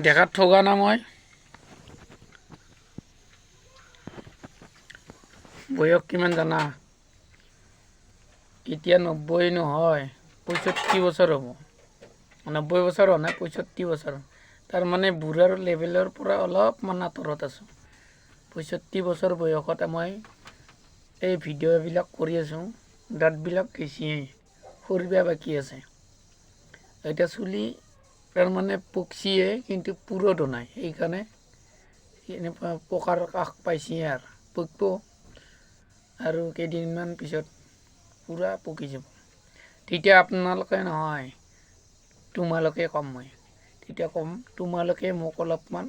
দেখাত ঠগা না মই। বয়স কিমান জানা? এতিয়া নব্বৈ নহয়, পঁয়ষষ্ঠি বছৰ হ'ব। নব্বৈ বছৰ হোৱা নাই, পঁয়ষষ্ঠি বছৰ। তাৰমানে বুঢ়াৰ লেভেলৰ পৰা অলপমান আঁতৰত আছোঁ। পঁয়ষষ্ঠি বছৰ বয়সতে মই এই ভিডিঅ'বিলাক কৰি আছোঁ। দাঁতবিলাক কেঁচিয়েই সৰিব বাকী আছে। এতিয়া চুলি তাৰমানে পকচিয়ে কিন্তু পুৰতো নাই। সেইকাৰণে এনেকুৱা পকাৰ কাষ পাইছেই আৰু পকিব আৰু কেইদিনমান পিছত পূৰা পকি যাব। তেতিয়া আপোনালোকে নহয়, তোমালোকে ক'ম মই। তেতিয়া ক'ম, তোমালোকে মোক অলপমান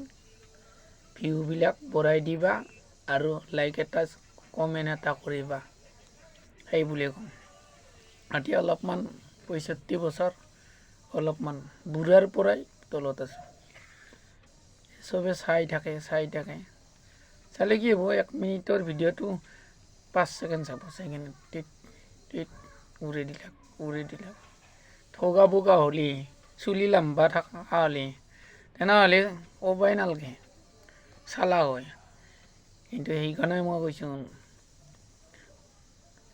ভিউবিলাক বঢ়াই দিবা আৰু লাইক এটা কমেণ্ট এটা কৰিবা। সেই বুলি ক'ম। এতিয়া অলপমান পঁয়ষষ্ঠি বছৰ। অলপমান বুঢ়াৰ পৰাই তলত আছোঁ। চবে চাই থাকে চাই থাকে। চালে কি হ'ব, এক মিনিটৰ ভিডিঅ'টো পাঁচ ছেকেণ্ড চাব, ছেকেণ্ড টিত উৰি দিলাক উৰি দিলাক ঠগা বোগা হ'লি, চুলি লাম্বা থকা হ'লি, তেনেহ'লে ক'বই নালাগে, চালা হয়। কিন্তু সেইকাৰণে মই কৈছোঁ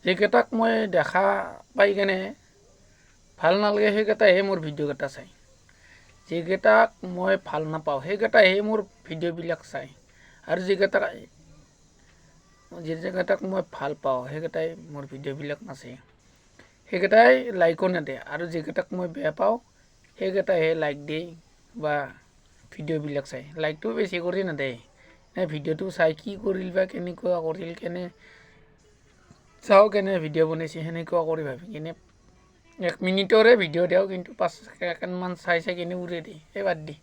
যিকেইটাক মই দেখা পাই কেনে ভালো নালাগে সেইকেইটাইহে মোৰ ভিডিঅ'কেইটা চায় যিকেইটাক মই ভালো নাপাওঁ সেইকেইটাইহে মোৰ ভিডিঅ'বিলাক চায় আৰু যিকেইটা যিকেইটাক মই ভালো পাওঁ সেইকেইটাই মোৰ ভিডিঅ'বিলাক নাচায় সেইকেইটাই লাইকো নেদে, আৰু যিকেইটাক মই বেয়া পাওঁ সেইকেইটাইহে লাইক দিয়ে বা ভিডিঅ'বিলাক চায় লাইকটো বেছি কৰি নেদে। এই ভিডিঅ'টো চাই কি কৰিল বা কেনেকুৱা কৰিল, কেনে, চাওঁ কেনে ভিডিঅ' বনাইছে, সেনেকুৱা কৰি ভাবি কিনে এক মিনিটৰে ভিডিঅ' দিওঁ কিন্তু পাঁচ ছেকেণ্ডমান চাই চাই কিনে উৰে দি এই বাদ দি।